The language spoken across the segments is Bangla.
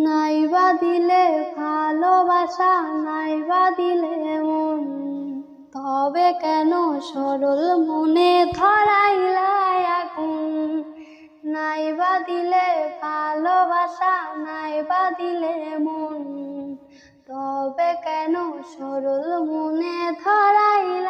নাইবা দিলে ভালোবাসা, নাইবা দিলে মন। তবে কেন সরল মনে ধরাইলাই আগুন? নাইবা দিলে ভালোবাসা, নাইবা দিলে মন। তবে কেন সরল মনে ধরাইলাই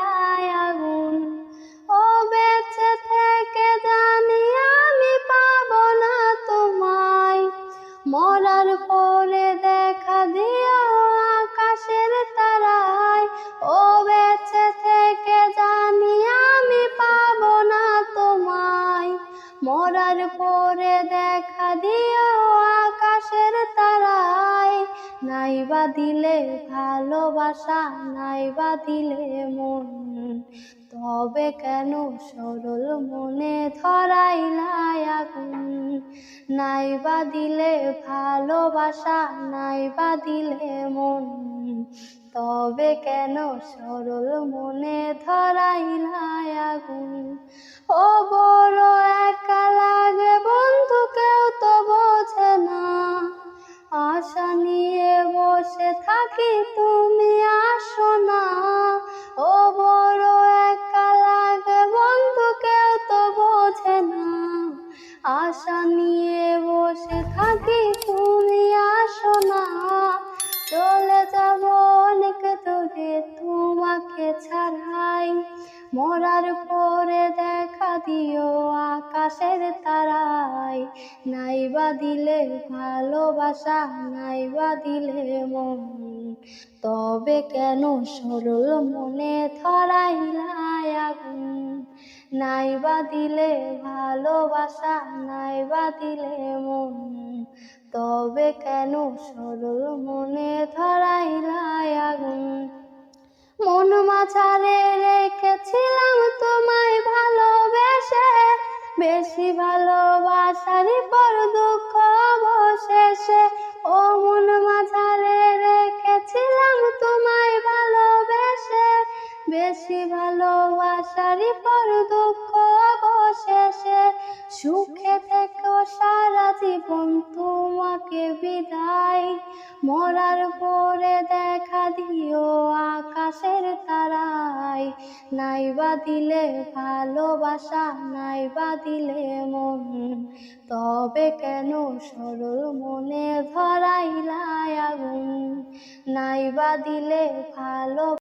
পরে দেখা দিও আকাশের তারায়। নাইবা দিলে ভালোবাসা, নাইবা দিলে মন। তবে কেন সরল মনে ধরাইলাই আগুন? নাইবা দিলে ভালোবাসা, নাইবা দিলে মন। তবে কেন সরল মনে ধরাইলাই আগুন? বসে তুমি আসো না। চলে যাব অনেক দূরে, তোমাকে ছাড়াই। মরার পরে দেখা দিও আকাশের তারায় নাইবা দিলে ভালোবাসা, নাইবা দিলে মন। তবে কেন সরল মনে আগুন নাইবা দিলে ভালোবাসা, নাইবা দিলে মন। তবে কেন সরল মনে ধরাইলাই আগুন? মন মাঝারে রেখেছিলাম তোমায় ভালোবেসে। বেশি ভালোবাসারই পর দুঃখ অবশেষে। ও মন মাঝারে রেখেছিলাম তোমায় ভালোবেসে। বেশি পর দুঃখ অবশেষে সুখে থেকো সারা জীবন তোমাকে বিদায়। মরার পরে দেখা দিও আকাশের তারায়। নাইবা দিলে ভালোবাসা নাইবা দিলে মন। তবে কেন সরল মনে ধরাইলাই আগুন? নাইবা দিলে ভালো